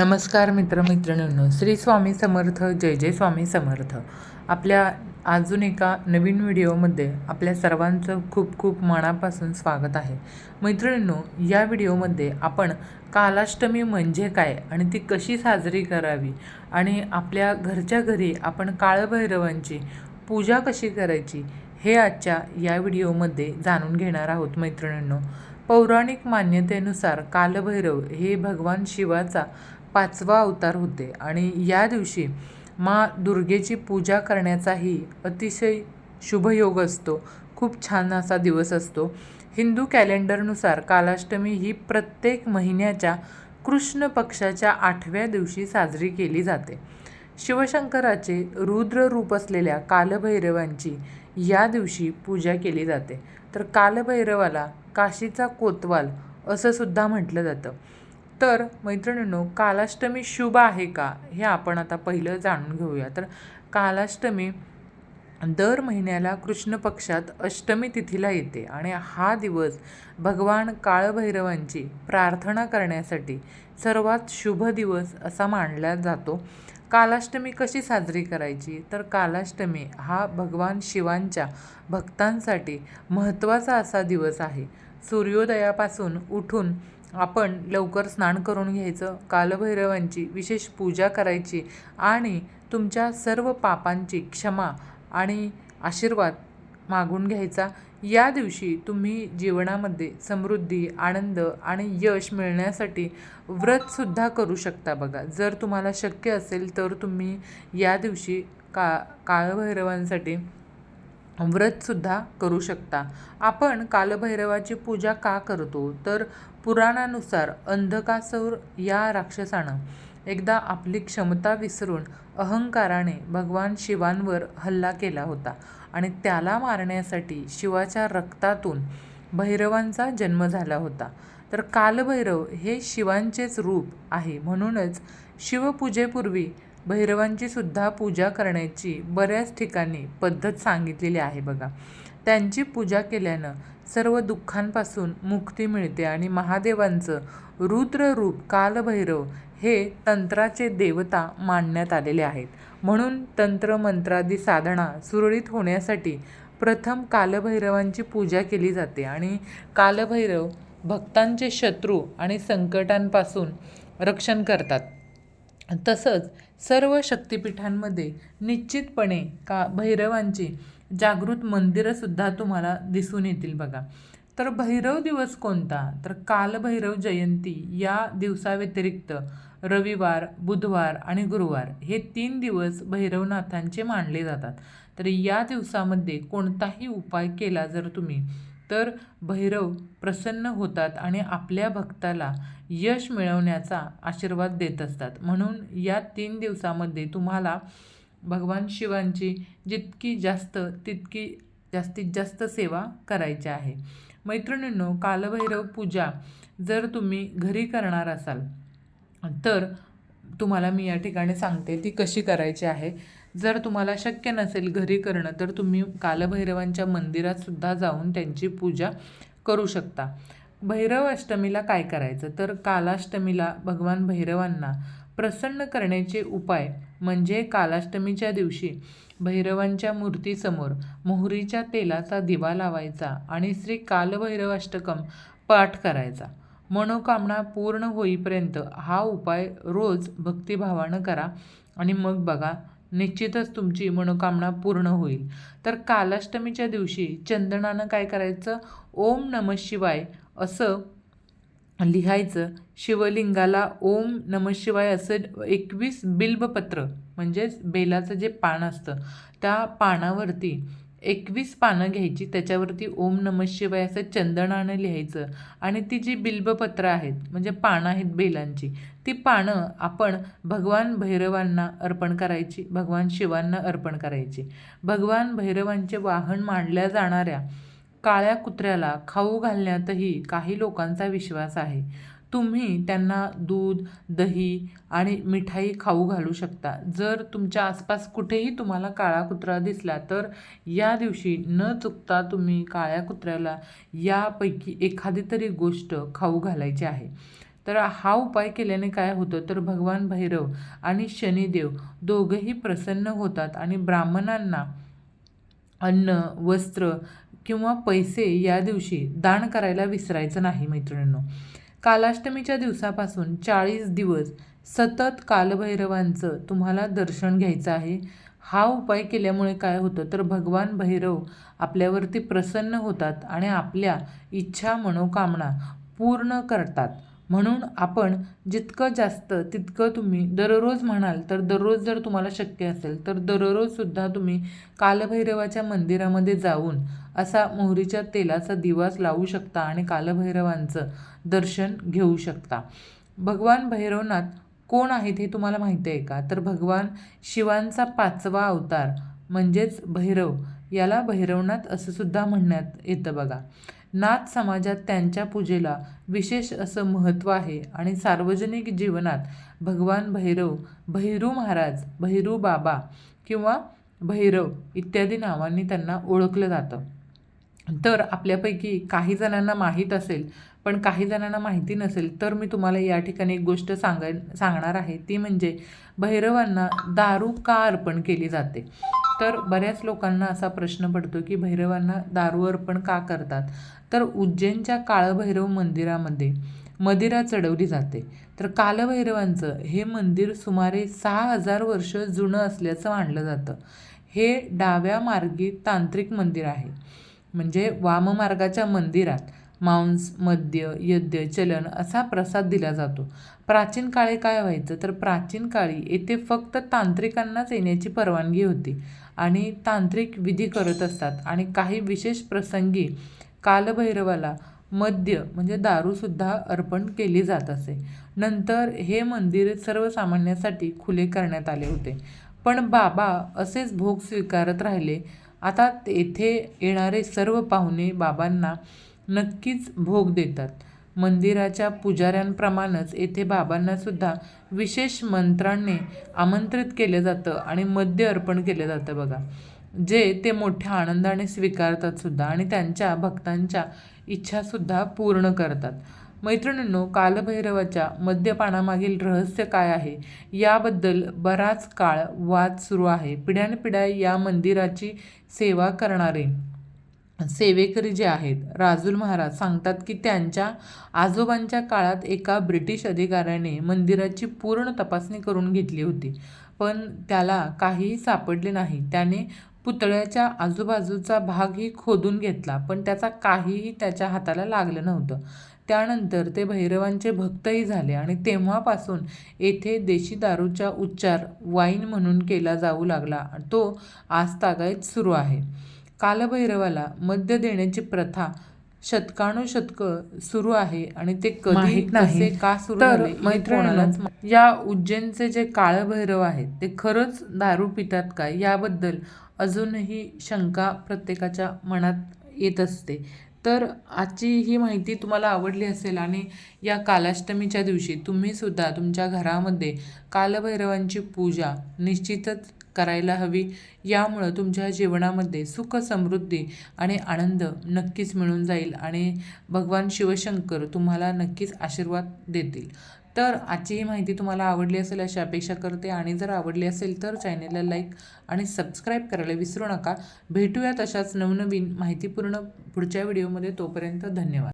नमस्कार मित्रमैत्रिणींनो श्री स्वामी समर्थ जय जय स्वामी समर्थ. आपल्या अजून एका नवीन व्हिडिओमध्ये आपल्या सर्वांचं खूप खूप मनापासून स्वागत आहे. मैत्रिणींनो या व्हिडिओमध्ये आपण कालाष्टमी म्हणजे काय आणि ती कशी साजरी करावी आणि आपल्या घरच्या घरी आपण काळभैरवांची पूजा कशी करायची हे आजच्या या व्हिडिओमध्ये जाणून घेणार आहोत मैत्रिणींनो. पौराणिक मान्यतेनुसार कालभैरव हे भगवान शिवाचा पाचवा अवतार होते. आणि या दिवशी माँ दुर्गेची पूजा करण्याचाही अतिशय शुभयोग असतो. खूप छान असा दिवस असतो. हिंदू कॅलेंडरनुसार कालाष्टमी ही प्रत्येक महिन्याच्या कृष्ण पक्षाच्या आठव्या दिवशी साजरी केली जाते. शिवशंकराचे रुद्र रूप असलेल्या कालभैरवांची या दिवशी पूजा केली जाते. तर कालभैरवाला काशीचा कोतवाल असं सुद्धा म्हटलं जातं. तर मैत्रिणींनो कालाष्टमी शुभ आहे का? हे आपण आता पहिलं जाणून घेऊया. तर कालाष्टमी दर महिन्याला कृष्ण पक्षात अष्टमी तिथीला येते आणि हा दिवस भगवान काळभैरवांची प्रार्थना करण्यासाठी सर्वात शुभ दिवस असा मानला जातो. कालाष्टमी कशी साजरी करायची? तर कालाष्टमी हा भगवान शिवांच्या भक्तांसाठी महत्त्वाचा असा दिवस आहे. सूर्योदयापासून उठून आपण लवकर स्नान करून घ्यायचं कालभैरवांची विशेष पूजा करायची आणि तुमच्या सर्व पापांची क्षमा आणि आशीर्वाद मागून घ्यायचा. या दिवशी तुम्ही जीवनामध्ये समृद्धी आनंद आणि यश मिळण्यासाठी व्रतसुद्धा करू शकता बघा. जर तुम्हाला शक्य असेल तर तुम्ही या दिवशी का काळभैरवांसाठी व्रतसुद्धा करू शकता. आपण कालभैरवाची पूजा का करतो? तर पुराणानुसार अंधकासूर या राक्षसानं एकदा आपली क्षमता विसरून अहंकाराने भगवान शिवांवर हल्ला केला होता आणि त्याला मारण्यासाठी शिवाच्या रक्तातून भैरवांचा जन्म झाला होता. तर कालभैरव हे शिवांचेच रूप आहे म्हणूनच शिवपूजेपूर्वी भैरवांची सुद्धा पूजा करण्याची बऱ्याच ठिकाणी पद्धत सांगितलेली आहे बघा. त्यांची पूजा केल्यानं सर्व दुःखांपासून मुक्ती मिळते आणि महादेवांचं रुद्र रूप कालभैरव हे तंत्राचे देवता मानण्यात आलेले आहेत. म्हणून तंत्र मंत्रादी साधना सुरळीत होण्यासाठी प्रथम कालभैरवांची पूजा केली जाते आणि कालभैरव भक्तांचे शत्रू आणि संकटांपासून रक्षण करतात. तसंच सर्व शक्तिपीठांमध्ये निश्चितपणे का भैरवांची जागृत मंदिरंसुद्धा तुम्हाला दिसून येतील बघा. तर भैरव दिवस कोणता? तर कालभैरव जयंती या दिवसाव्यतिरिक्त रविवार बुधवार आणि गुरुवार हे तीन दिवस भैरवनाथांचे मानले जातात. तर या दिवसामध्ये कोणताही उपाय केला जर तुम्ही तर भैरव प्रसन्न होतात आणि आपल्या भक्ताला यश मिळवण्याचा आशीर्वाद देत असतात. म्हणून या तीन दिवसामध्ये तुम्हाला भगवान शिवांची जितकी जास्त तितकी जास्तीत जास्त सेवा करायची आहे. मैत्रिणींनो कालभैरव पूजा जर तुम्ही घरी करणार असाल तर तुम्हाला मी या ठिकाणी सांगते ती कशी करायची आहे. जर तुम्हाला शक्य नसेल घरी करणं तर तुम्ही कालभैरवांच्या मंदिरात सुद्धा जाऊन त्यांची पूजा करू शकता. भैरव अष्टमीला काय करायचं? तर कालाष्टमीला भगवान भैरवांना प्रसन्न करण्याचे उपाय म्हणजे कालाष्टमीच्या दिवशी भैरवांच्या मूर्तीसमोर मोहरीच्या तेलाचा दिवा लावायचा आणि श्री कालभैरवाष्टकम पाठ करायचा. मनोकामना पूर्ण होईपर्यंत हा उपाय रोज भक्तिभावानं करा आणि मग बघा निश्चितच तुमची मनोकामना पूर्ण होईल. तर कालाष्टमीच्या दिवशी चंदनानं काय करायचं? ओम नम शिवाय असं लिहायचं. शिवलिंगाला ओम नम शिवाय असं एकवीस बिल्बपत्र म्हणजेच बेलाचं जे पान असतं त्या पानावरती एकवीस पानं घ्यायची त्याच्यावरती ओम नम शिवाय असं चंदनानं लिहायचं. आणि ती जी बिल्बपत्र आहेत म्हणजे पानं आहेत बेलांची ती पानं आपण भगवान भैरवांना अर्पण करायची भगवान शिवांना अर्पण करायची. भगवान भैरवांचे वाहन मानल्या जाणाऱ्या काळ्या कुत्र्याला खाऊ घालण्यातही काही लोकांचा विश्वास आहे. तुम्ही त्यांना दूध दही आणि मिठाई खाऊ घालू शकता. जर तुमच्या आसपास कुठेही तुम्हाला काळा कुत्रा दिसला तर या दिवशी न चुकता तुम्ही काळ्या कुत्र्याला यापैकी एखादी तरी गोष्ट खाऊ घालायची आहे. तर हा उपाय केल्याने काय होतं? तर भगवान भैरव आणि शनिदेव दोघंही प्रसन्न होतात आणि ब्राह्मणांना अन्न वस्त्र किंवा पैसे या दिवशी दान करायला विसरायचं नाही मैत्रिणींनो. कालाष्टमीच्या दिवसापासून चाळीस दिवस सतत कालभैरवांचं तुम्हाला दर्शन घ्यायचं आहे. हा उपाय केल्यामुळे काय होतं? तर भगवान भैरव आपल्यावरती प्रसन्न होतात आणि आपल्या इच्छा मनोकामना पूर्ण करतात. म्हणून आपण जितकं जास्त तितकं तुम्ही दररोज म्हणाल तर दररोज जर तुम्हाला शक्य असेल तर दररोजसुद्धा तुम्ही कालभैरवाच्या मंदिरामध्ये जाऊन असा मोहरीच्या तेलाचा दिवास लावू शकता आणि कालभैरवांचं दर्शन घेऊ शकता. भगवान भैरवनाथ कोण आहेत हे तुम्हाला माहिती आहे का? तर भगवान शिवांचा पाचवा अवतार म्हणजेच भैरव याला भैरवनाथ असं सुद्धा म्हणण्यात येतं बघा. नाथ समाजात त्यांच्या पूजेला विशेष असं महत्त्व आहे आणि सार्वजनिक जीवनात भगवान भैरव भैरू महाराज भैरू बाबा किंवा भैरव इत्यादी नावांनी त्यांना ओळखलं जातं. तर आपल्यापैकी काही जणांना माहीत असेल पण काही जणांना माहिती नसेल तर मी तुम्हाला या ठिकाणी एक गोष्ट सांगाय सांगणार आहे. ती म्हणजे भैरवांना दारू का अर्पण केली जाते? तर बऱ्याच लोकांना असा प्रश्न पडतो की भैरवांना दारू अर्पण का करतात? तर उज्जैनच्या काळभैरव मंदिरामध्ये मदिरा चढवली जाते. तर कालभैरवांचं हे मंदिर सुमारे सहा हजार वर्ष जुनं असल्याचं मानलं जातं. हे डाव्या मार्गी तांत्रिक मंदिर आहे. म्हणजे वाममार्गाच्या मंदिरात मांस मद्य यद्य चलन असा प्रसाद दिला जातो. प्राचीन काळी काय व्हायचं? तर प्राचीन काळी येथे फक्त तांत्रिकांनाच येण्याची परवानगी होती आणि तांत्रिक विधी करत असतात. आणि काही विशेष प्रसंगी कालभैरवाला मद्य म्हणजे दारूसुद्धा अर्पण केली जात असे. नंतर हे मंदिर सर्वसामान्यांसाठी खुले करण्यात आले होते. पण बाबा असेच भोग स्वीकारत राहिले आता येथे येणारे सर्व पाहुणे बाबांना नक्कीच भोग देतात. मंदिराच्या पुजाऱ्यांप्रमाणेच येथे बाबांनासुद्धा विशेष मंत्रांनी आमंत्रित केलं जातं आणि मद्य अर्पण केलं जातं बघा. जे ते मोठ्या आनंदाने स्वीकारतात सुद्धा आणि त्यांच्या भक्तांच्या इच्छासुद्धा पूर्ण करतात. मैत्रिणींनो कालभैरवाच्या मद्यपानामागील रहस्य काय आहे? याबद्दल बराच काळ वाद सुरू आहे. पिढ्यानपिढ्या या मंदिराची सेवा करणारे सेवेकरी जे आहेत राजूल महाराज सांगतात की त्यांच्या आजोबांच्या काळात एका ब्रिटिश अधिकाऱ्याने मंदिराची पूर्ण तपासणी करून घेतली होती. पण त्याला काहीही सापडले नाही. त्याने पुतळ्याच्या आजूबाजूचा भागही खोदून घेतला पण त्याचा काहीही त्याच्या हाताला लागलं नव्हतं. त्यानंतर ते भैरवांचे भक्तही झाले आणि तेव्हापासून येथे देशी दारूचा उच्चार वाईन म्हणून केला जाऊ लागला. तो आजतागायत सुरू आहे. कालभैरवाला मद्य देण्याची प्रथा शतकानुशतक सुरू आहे आणि ते कधी नाही. का सुरू झाले मैत्रिणींनाच या उज्जैनचे जे काळभैरव आहेत ते खरंच दारू पितात का याबद्दल अजूनही शंका प्रत्येकाच्या मनात येत असते. तर आजची ही माहिती तुम्हाला आवडली असेल आणि या कालाष्टमीच्या दिवशी तुम्हीसुद्धा तुमच्या घरामध्ये कालभैरवांची पूजा निश्चितच करायला हवी. यामुळं तुमच्या जीवनामध्ये सुख समृद्धी आणि आनंद नक्कीच मिळून जाईल आणि भगवान शिवशंकर तुम्हाला नक्कीच आशीर्वाद देतील. तर आजची ही माहिती तुम्हाला आवडली असेल अशी अपेक्षा करते आणि जर आवडली असेल तर चॅनेलला लाईक आणि सबस्क्राईब करायला विसरू नका. भेटूयात अशाच नवनवीन माहितीपूर्ण पुढच्या व्हिडिओमध्ये. तोपर्यंत धन्यवाद.